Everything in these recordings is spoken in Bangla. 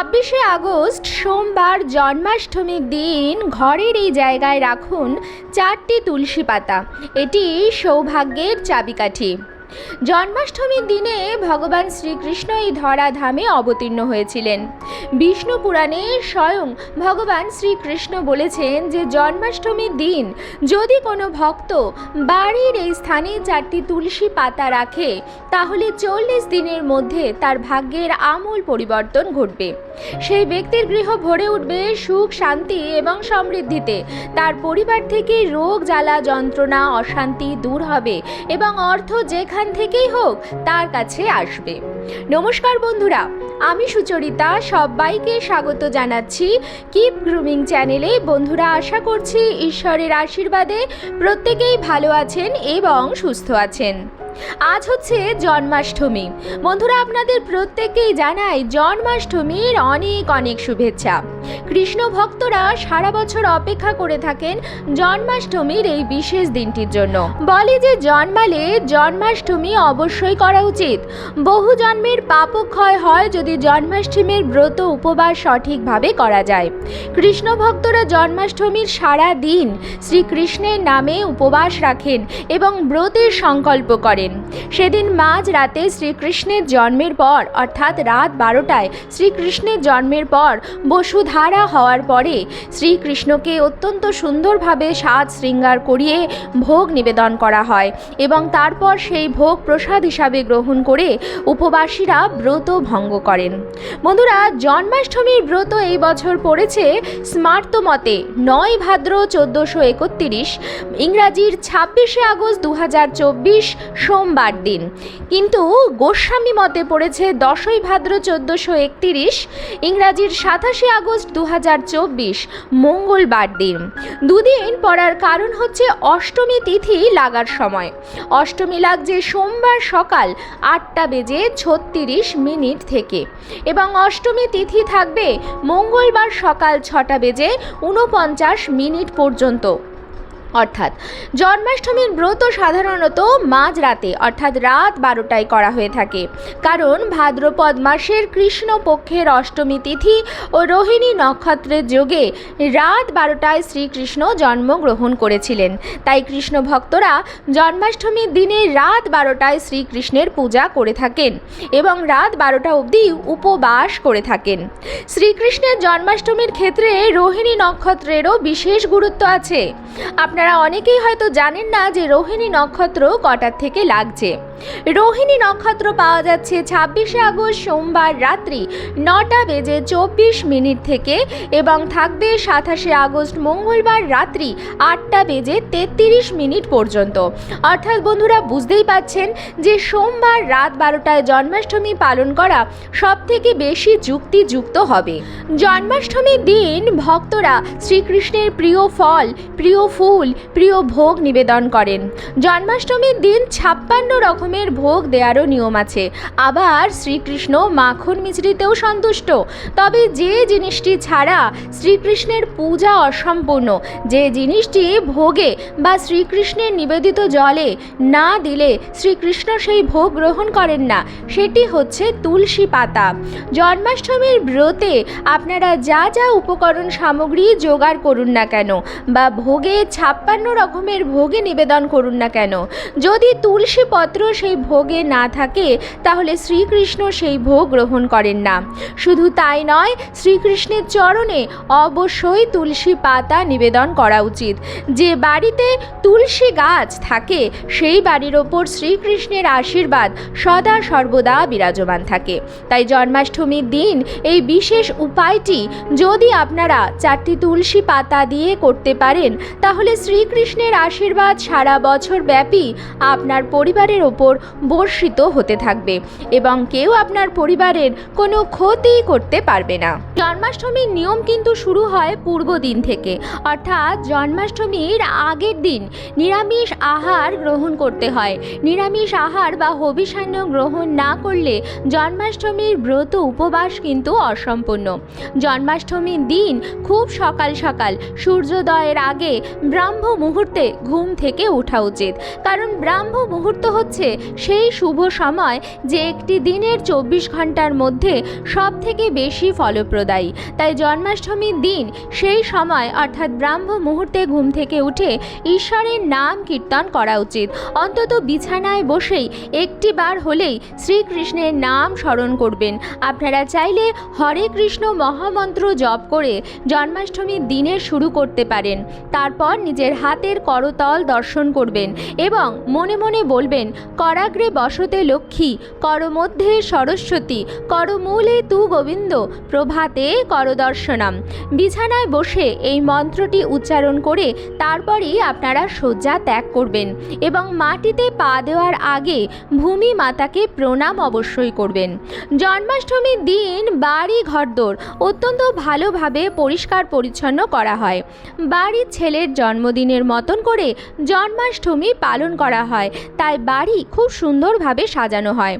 ছাব্বিশে আগস্ট, সোমবার জন্মাষ্টমীর দিন ঘরের এই জায়গায় রাখুন চারটি তুলসী পাতা। এটি সৌভাগ্যের চাবিকাঠি। জন্মাষ্টমীর দিনে ভগবান শ্রীকৃষ্ণ এই ধরাধামে অবতীর্ণ হয়েছিলেন। বিষ্ণু পুরাণে স্বয়ং ভগবান শ্রীকৃষ্ণ বলেছেন যে জন্মাষ্টমীর দিন যদি কোনো ভক্ত বাড়ির এই স্থানে চারটি তুলসী পাতা রাখে, তাহলে চল্লিশ দিনের মধ্যে তার ভাগ্যের আমূল পরিবর্তন ঘটবে। সেই ব্যক্তির গৃহ ভরে উঠবে সুখ, শান্তি এবং সমৃদ্ধিতে। তার পরিবার থেকে রোগ, জ্বালা, যন্ত্রণা, অশান্তি দূর হবে এবং অর্থ যেখান থেকেই হোক তার কাছে আসবে। নমস্কার বন্ধুরা, আমি সুচরিতা, সবাইকে স্বাগত জানাচ্ছি কিপ গ্রুমিং চ্যানেলে বন্ধুরা, আশা করছি ঈশ্বরের আশীর্বাদে প্রত্যেকেই ভালো আছেন এবং সুস্থ আছেন। আজ হচ্ছে জন্মাষ্টমী। বন্ধুরা, আপনাদের প্রত্যেককেই জানাই জন্মাষ্টমীর অনেক অনেক শুভেচ্ছা। কৃষ্ণ ভক্তরা সারা বছর অপেক্ষা করে থাকেন জন্মাষ্টমীর এই বিশেষ দিনটির জন্য। বলে যে জন্মালে জন্মাষ্টমী অবশ্যই করা উচিত। বহু জন্মের পাপক্ষয় হয় যদি জন্মাষ্টমীর ব্রত উপবাস সঠিকভাবে করা যায়। কৃষ্ণ ভক্তরা জন্মাষ্টমীর সারা দিন শ্রীকৃষ্ণের নামে উপবাস রাখেন এবং ব্রতের সংকল্প করেন। সেদিন মাঝ রাতে শ্রীকৃষ্ণের জন্মের পর, অর্থাৎ রাত বারোটায় শ্রীকৃষ্ণের জন্মের পর, বসুধারা হওয়ার পরে শ্রীকৃষ্ণকে অত্যন্ত সুন্দরভাবে সাজ শৃঙ্গার করিয়ে ভোগ নিবেদন করা হয় এবং তারপর সেই ভোগ প্রসাদ হিসাবে গ্রহণ করে উপবাসীরা ব্রত ভঙ্গ করেন। বন্ধুরা, জন্মাষ্টমীর ব্রত এই বছর পড়েছে স্মার্ত মতে, নয় ভাদ্র চোদ্দোশো একত্রিশ, ইংরাজির ছাব্বিশে আগস্ট দু হাজার চব্বিশ সোমবার দিন। কিন্তু গোস্বামী মতে পড়েছে দশই ভাদ্র চোদ্দোশো একত্রিশ, ইংরাজির সাতাশে আগস্ট দু হাজার চব্বিশ, মঙ্গলবার দিন। দুদিন পড়ার কারণ হচ্ছে অষ্টমী তিথি লাগার সময়। অষ্টমী লাগছে সোমবার সকাল আটটা বেজে ছত্রিশ মিনিট থেকে এবং অষ্টমী তিথি থাকবে মঙ্গলবার সকাল ছটা বেজে উনপঞ্চাশ মিনিট পর্যন্ত। অর্থাৎ জন্মাষ্টমীর ব্রত সাধারণত মাঝরাতে অর্থাৎ রাত বারোটায় করা হয়ে থাকে। কারণ ভাদ্রপদ মাসের কৃষ্ণপক্ষের অষ্টমী তিথি ও রোহিণী নক্ষত্রের যোগে রাত বারোটায় শ্রীকৃষ্ণ জন্মগ্রহণ করেছিলেন। তাই কৃষ্ণ ভক্তরা জন্মাষ্টমীর দিনে রাত বারোটায় শ্রীকৃষ্ণের পূজা করে থাকেন এবং রাত বারোটা অবধি উপবাস করে থাকেন। শ্রীকৃষ্ণের জন্মাষ্টমীর ক্ষেত্রে রোহিণী নক্ষত্রেরও বিশেষ গুরুত্ব আছে। আপনারা অনেকেই হয়তো জানেন না যে রোহিণী নক্ষত্র কটার থেকে লাগছে। রোহিণী নক্ষত্র পাওয়া যাচ্ছে ছাব্বিশে আগস্ট সোমবার রাত্রি নটা বেজে চব্বিশ মিনিট থেকে এবং থাকবে সাতাশে আগস্ট মঙ্গলবার রাত্রি আটটা বেজে তেত্রিশ মিনিট পর্যন্ত। অর্থাৎ বন্ধুরা বুঝতেই পাচ্ছেন যে সোমবার রাত বারোটায় জন্মাষ্টমী পালন করা সব থেকে বেশি যুক্তিযুক্ত হবে। জন্মাষ্টমীর দিন ভক্তরা শ্রীকৃষ্ণের প্রিয় ফল, প্রিয় ফুল, প্রিয় ভোগ নিবেদন করেন। জন্মাষ্টমীর দিন ছাপ্পান্ন রকমের ভোগ দেওয়ারও নিয়ম আছে। আবার শ্রীকৃষ্ণ মাখন মিছরিতেও সন্তুষ্ট। তবে যে জিনিসটি ছাড়া শ্রীকৃষ্ণের পূজা অসম্পূর্ণ, যে জিনিসটি ভোগে বা শ্রীকৃষ্ণের নিবেদিত জলে না দিলে শ্রীকৃষ্ণ সেই ভোগ গ্রহণ করেন না, সেটি হচ্ছে তুলসী পাতা। জন্মাষ্টমীর ব্রতে আপনারা যা যা উপকরণ সামগ্রী জোগাড় করুন না কেন বা ভোগে ছাপ্পান্ন রকমের ভোগে নিবেদন করুন না কেন? যদি তুলসী পত্র সেই ভোগে না থাকে, তাহলে শ্রীকৃষ্ণ সেই ভোগ গ্রহণ করেন না। শুধু তাই নয়, শ্রীকৃষ্ণের চরণে অবশ্যই তুলসী পাতা নিবেদন করা উচিত। যে বাড়িতে তুলসী গাছ থাকে, সেই বাড়ির ওপর শ্রীকৃষ্ণের আশীর্বাদ সদা সর্বদা বিরাজমান থাকে। তাই জন্মাষ্টমীর দিন এই বিশেষ উপায়টি যদি আপনারা চারটি তুলসী পাতা দিয়ে করতে পারেন, তাহলে শ্রীকৃষ্ণের আশীর্বাদ সারা বছর ব্যাপী আপনার পরিবারের ওপর বর্ষিত হতে থাকবে এবং কেউ আপনার পরিবারের কোনো ক্ষতি করতে পারবে না। জন্মাষ্টমীর নিয়ম কিন্তু শুরু হয় পূর্ব দিন থেকে। অর্থাৎ জন্মাষ্টমীর আগের দিন নিরামিষ আহার গ্রহণ করতে হয়। নিরামিষ আহার বা হবিষান্ন গ্রহণ না করলে জন্মাষ্টমীর ব্রত উপবাস কিন্তু অসম্পূর্ণ। জন্মাষ্টমীর দিন খুব সকাল সকাল, সূর্যোদয়ের আগে ব্রাহ্ম মুহূর্তে ঘুম থেকে ওঠা উচিত। কারণ ব্রাহ্ম মুহূর্ত হচ্ছে সেই শুভ সময় যে একটি দিনের চব্বিশ ঘণ্টার মধ্যে সব থেকে বেশি ফলপ্রদায়ী তাই জন্মাষ্টমীর দিন সেই সময়, অর্থাৎ ব্রাহ্ম মুহূর্তে ঘুম থেকে উঠে ঈশ্বরের নাম কীর্তন করা উচিত। অন্তত বিছানায় বসেই একটি বার হলেই শ্রীকৃষ্ণের নাম স্মরণ করবেন। আপনারা চাইলে হরে কৃষ্ণ মহামন্ত্র জপ করে জন্মাষ্টমীর দিনের শুরু করতে পারেন। তারপর নিজের হাতের করতল দর্শন করবেন এবং মনে মনে বলবেন, করাগ্রে বসতে লক্ষ্মী, করমধ্যে সরস্বতী, করমূলে তু গোবিন্দ, প্রভাতে করদর্শনাম। বিছানায় বসে এই মন্ত্রটি উচ্চারণ করে তারপরেই আপনারা শয্যা ত্যাগ করবেন এবং মাটিতে পা দেওয়ার আগে ভূমি মাতাকে প্রণাম অবশ্যই করবেন। জন্মাষ্টমীর দিন বাড়ি ঘরদোর অত্যন্ত ভালোভাবে পরিষ্কার পরিচ্ছন্ন করা হয়। বাড়ির ছেলের জন্মদিনের মতন করে জন্মাষ্টমী পালন করা হয়, তাই বাড়ি খুব সুন্দরভাবে সাজানো হয়।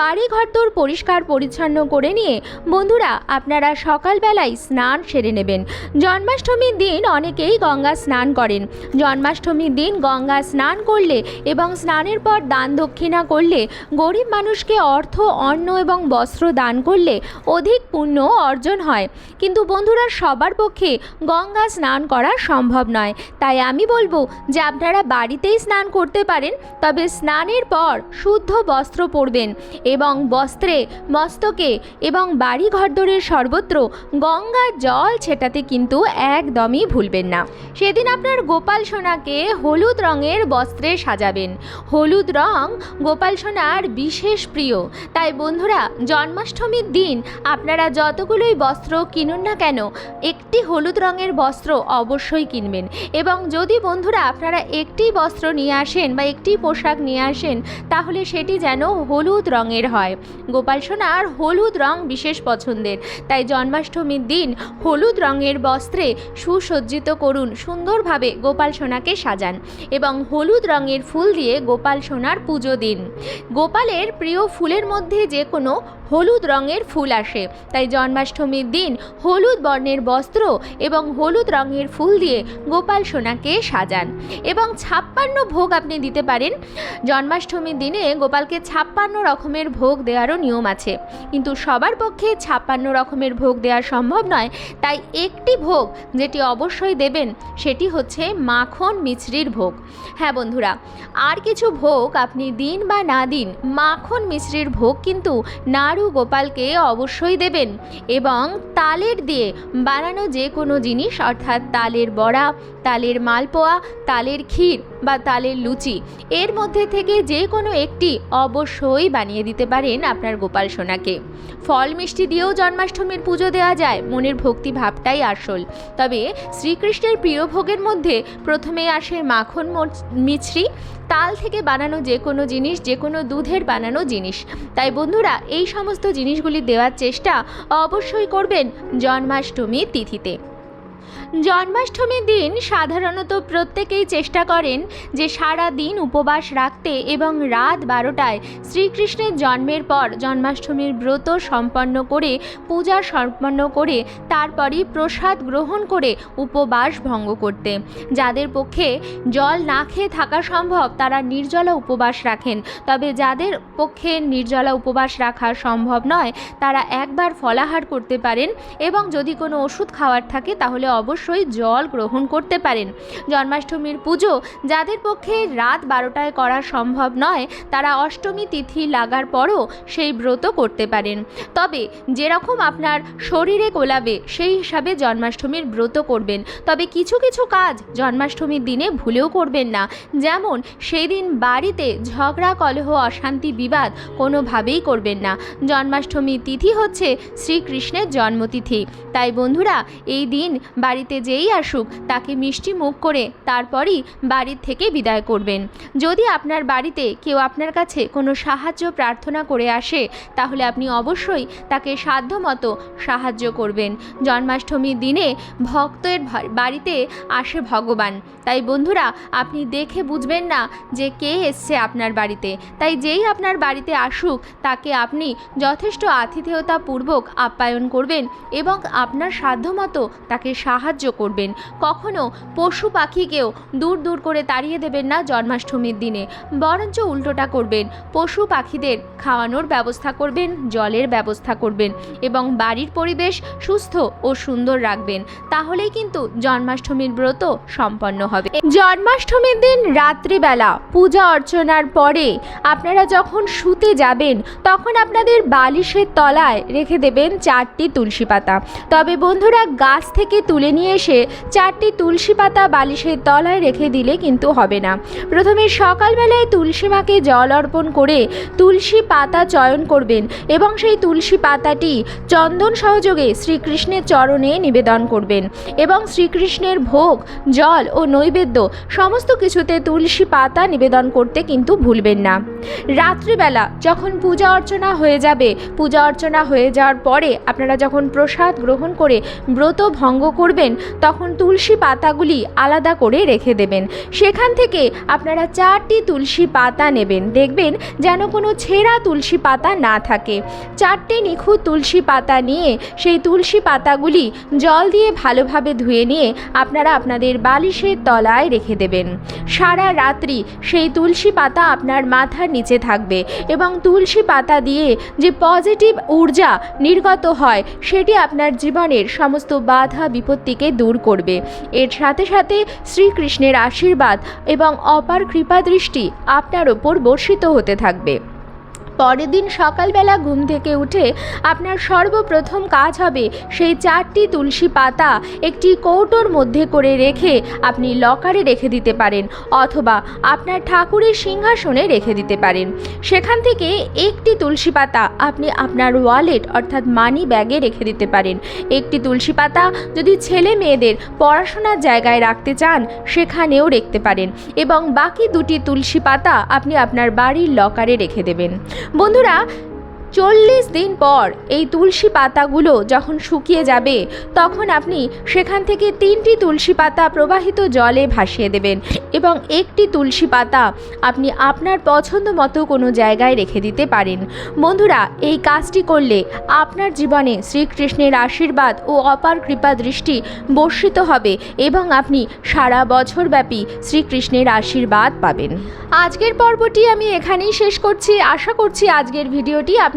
বাড়ি ঘরদোর পরিষ্কার পরিচ্ছন্ন করে নিয়ে বন্ধুরা আপনারা সকালবেলায় স্নান সেরে নেবেন। জন্মাষ্টমীর দিন অনেকেই গঙ্গা স্নান করেন। জন্মাষ্টমীর দিন গঙ্গা স্নান করলে এবং স্নানের পর দান দক্ষিণা করলে, গরিব মানুষকে অর্থ, অন্ন এবং বস্ত্র দান করলে অধিক পুণ্য অর্জন হয়। কিন্তু বন্ধুরা, সবার পক্ষে গঙ্গা স্নান করা সম্ভব নয়। তাই আমি বলব যে আপনারা বাড়িতেই স্নান করতে পারেন, তবে স্নানের পর শুদ্ধ বস্ত্র পরবেন এবং বস্ত্রে মস্তকে এবং বাড়ি ঘরদোরের সর্বত্র গঙ্গার জল ছেটাতে কিন্তু একদমই ভুলবেন না। সেদিন আপনার গোপাল সোনাকে হলুদ রঙের বস্ত্রে সাজাবেন। হলুদ রং গোপাল সোনার বিশেষ প্রিয়। তাই বন্ধুরা, জন্মাষ্টমীর দিন আপনারা যতগুলোই বস্ত্র কিনুন না কেন, একটি হলুদ রঙের বস্ত্র অবশ্যই কিনবেন। এবং যদি বন্ধুরা আপনারা একটি বস্ত্র নিয়ে আসেন বা একটি পোশাক নিয়ে আসেন, তাহলে সেটি যেন হলুদ রঙের হয়। গোপাল সোনার হলুদ রং বিশেষ পছন্দের। তাই জন্মাষ্টমীর দিন হলুদ রঙের বস্ত্রে সুসজ্জিত করুন, সুন্দরভাবে গোপাল সোনাকে সাজান এবং হলুদ রঙের ফুল দিয়ে গোপাল সোনার পুজো দিন। গোপালের প্রিয় ফুলের মধ্যে যে কোনো হলুদ রঙের ফুল আসে, তাই জন্মাষ্টমীর দিন হলুদ বর্ণের বস্ত্র এবং হলুদ রঙের ফুল দিয়ে গোপাল সোনাকে সাজান এবং ছাপ্পান্ন ভোগ আপনি দিতে পারেন। জন্মাষ্টমীর দিনে গোপালকে ছাপ্পান্ন রকমের ভোগ দেওয়ারও নিয়ম আছে, কিন্তু সবার পক্ষে ছাপ্পান্ন রকমের ভোগ দেওয়া সম্ভব নয়, তাই একটি ভোগ যেটি অবশ্যই দেবেন, সেটি হচ্ছে মাখন মিছরির ভোগ। হ্যাঁ বন্ধুরা, আর কিছু ভোগ আপনি দিন বা না দিন, মাখন মিশ্রির ভোগ কিন্তু নাড়ু গোপালকে অবশ্যই দেবেন এবং তালের দিয়ে বানানো যে কোনো জিনিস, অর্থাৎ তালের বড়া, তালের মালপোয়া, তালের ক্ষীর বা তালের লুচি, এর মধ্যে থেকে যে কোনো একটি অবশ্যই বানিয়ে দিতে পারেন আপনার গোপাল সোনাকে। ফল মিষ্টি দিয়েও জন্মাষ্টমীর পুজো দেওয়া যায়, মনের ভক্তি ভাবটাই আসল। তবে শ্রীকৃষ্ণের প্রিয় ভোগের মধ্যে প্রথমে আসে মাখন মিছরি। তাল থেকে বানানো যে কোনো জিনিস, যে কোনো দুধের বানানো জিনিস। তাই বন্ধুরা, এই সমস্ত জিনিসগুলি দেওয়ার চেষ্টা অবশ্যই করবেন জন্মাষ্টমী তিথিতে। জন্মাষ্টমীর দিন সাধারণত প্রত্যেকেই চেষ্টা করেন যে সারা দিন উপবাস রাখতে এবং রাত বারোটায় শ্রীকৃষ্ণের জন্মের পর জন্মাষ্টমীর ব্রত সম্পন্ন করে, পূজা সম্পন্ন করে, তারপরই প্রসাদ গ্রহণ করে উপবাস ভঙ্গ করতে। যাদের পক্ষে জল না খেয়ে থাকা সম্ভব, তারা নির্জলা উপবাস রাখেন। তবে যাদের পক্ষে নির্জলা উপবাস রাখা সম্ভব নয়, তারা একবার ফলাহার করতে পারেন এবং যদি কোনো ওষুধ খাওয়ার থাকে, তাহলে অবশ্যই জল গ্রহণ করতে পারেন। জন্মাষ্টমীর পুজো যাদের পক্ষে রাত বারোটায় করা সম্ভব নয়, তারা অষ্টমী তিথি লাগার পরও সেই ব্রত করতে পারেন। তবে যেরকম আপনার শরীরে কোলাবে, সেই হিসাবে জন্মাষ্টমীর ব্রত করবেন। তবে কিছু কিছু কাজ জন্মাষ্টমীর দিনে ভুলেও করবেন না। যেমন সেই দিন বাড়িতে ঝগড়া, কলহ, অশান্তি, বিবাদ কোনোভাবেই করবেন না। জন্মাষ্টমী তিথি হচ্ছে শ্রীকৃষ্ণের জন্মতিথি। তাই বন্ধুরা, এই দিন বাড়িতে বাড়িতে যেই আসুক, তাকে মিষ্টি মুখ করে তারপরই বাড়ির থেকে বিদায় করবেন। যদি আপনার বাড়িতে কেউ আপনার কাছে কোনো সাহায্য প্রার্থনা করে আসে, তাহলে আপনি অবশ্যই তাকে সাধ্যমতো সাহায্য করবেন। জন্মাষ্টমীর দিনে ভক্তের বাড়িতে আসে ভগবান। তাই বন্ধুরা, আপনি দেখে বুঝবেন না যে কে এসছে আপনার বাড়িতে। তাই যেই আপনার বাড়িতে আসুক, তাকে আপনি যথেষ্ট আতিথেয়তাপূর্বক আপ্যায়ন করবেন এবং আপনার সাধ্যমতো তাকে সাহায্য করবেন। কখনো পশু পাখিকেও দূর দূর করে তাড়িয়ে দেবেন না জন্মাষ্টমীর দিনে। বরঞ্চ উল্টোটা করবেন। পশু পাখিদের খাওয়ানোর ব্যবস্থা করবেন, জলের ব্যবস্থা করবেন এবং বাড়ির পরিবেশ সুস্থ ও সুন্দর রাখবেন। তাহলেই কিন্তু জন্মাষ্টমীর ব্রত সম্পন্ন হবে। জন্মাষ্টমীর দিন রাত্রিবেলা পূজা অর্চনার পরে আপনারা যখন শুতে যাবেন, তখন আপনাদের বালিশের তলায় রেখে দেবেন চারটি তুলসী পাতা। তবে বন্ধুরা, গাছ থেকে তুলে নিয়ে এসে চারটি তুলসী পাতা বালিশের তলায় রেখে দিলে কিন্তু হবে না। প্রথমে সকালবেলায় তুলসী মাকে জল অর্পণ করে তুলসী পাতা চয়ন করবেন এবং সেই তুলসী পাতাটি চন্দন সহযোগে শ্রীকৃষ্ণের চরণে নিবেদন করবেন এবং শ্রীকৃষ্ণের ভোগ, জল ও নৈবেদ্য সমস্ত কিছুতে তুলসী পাতা নিবেদন করতে কিন্তু ভুলবেন না। রাত্রিবেলা যখন পূজা অর্চনা হয়ে যাবে, পূজা অর্চনা হয়ে যাওয়ার পরে আপনারা যখন প্রসাদ গ্রহণ করে ব্রত ভঙ্গ করবেন তখন তুলসী পাতাগুলি আলাদা করে রেখে দেবেন। সেখান থেকে আপনারা চারটি তুলসী পাতা নেবেন। দেখবেন যেন কোনো ছেঁড়া তুলসী পাতা না থাকে। চারটি নিখুঁত তুলসী পাতা নিয়ে সেই তুলসী পাতাগুলি জল দিয়ে ভালোভাবে ধুয়ে নিয়ে আপনারা আপনাদের বালিশের তলায় রেখে দেবেন। সারা রাত্রি সেই তুলসী পাতা আপনার মাথার নিচে থাকবে এবং তুলসী পাতা দিয়ে যে পজিটিভ ঊর্জা নির্গত হয়, সেটি আপনার জীবনের সমস্ত বাধা বিপত্তিকে দূর করবে। এর সাথে সাথে শ্রীকৃষ্ণের আশীর্বাদ এবং অপার কৃপা দৃষ্টি আপনার ওপর বর্ষিত হতে থাকবে। পরের দিন সকালবেলা ঘুম থেকে উঠে আপনার সর্বপ্রথম কাজ হবে সেই চারটি তুলসী পাতা একটি কৌটোর মধ্যে করে রেখে আপনি লকারে রেখে দিতে পারেন অথবা আপনার ঠাকুরের সিংহাসনে রেখে দিতে পারেন। সেখান থেকে একটি তুলসী পাতা আপনি আপনার ওয়ালেট অর্থাৎ মানি ব্যাগে রেখে দিতে পারেন। একটি তুলসী পাতা যদি ছেলে মেয়েদের পড়াশোনার জায়গায় রাখতে চান, সেখানেও রাখতে পারেন এবং বাকি দুটি তুলসী পাতা আপনি আপনার বাড়ির লকারে রেখে দেবেন। বন্ধুরা চল্লিশ দিন পর এই তুলসী পাতাগুলো যখন শুকিয়ে যাবে, তখন আপনি সেখান থেকে তিনটি তুলসী পাতা প্রবাহিত জলে ভাসিয়ে দেবেন এবং একটি তুলসী পাতা আপনি আপনার পছন্দ মতো কোনো জায়গায় রেখে দিতে পারেন। বন্ধুরা, এই কাজটি করলে আপনার জীবনে শ্রীকৃষ্ণের আশীর্বাদ ও অপার কৃপা দৃষ্টি বর্ষিত হবে এবং আপনি সারা বছরব্যাপী শ্রীকৃষ্ণের আশীর্বাদ পাবেন। আজকের পর্বটি আমি এখানেই শেষ করছি। আশা করছি আজকের ভিডিওটি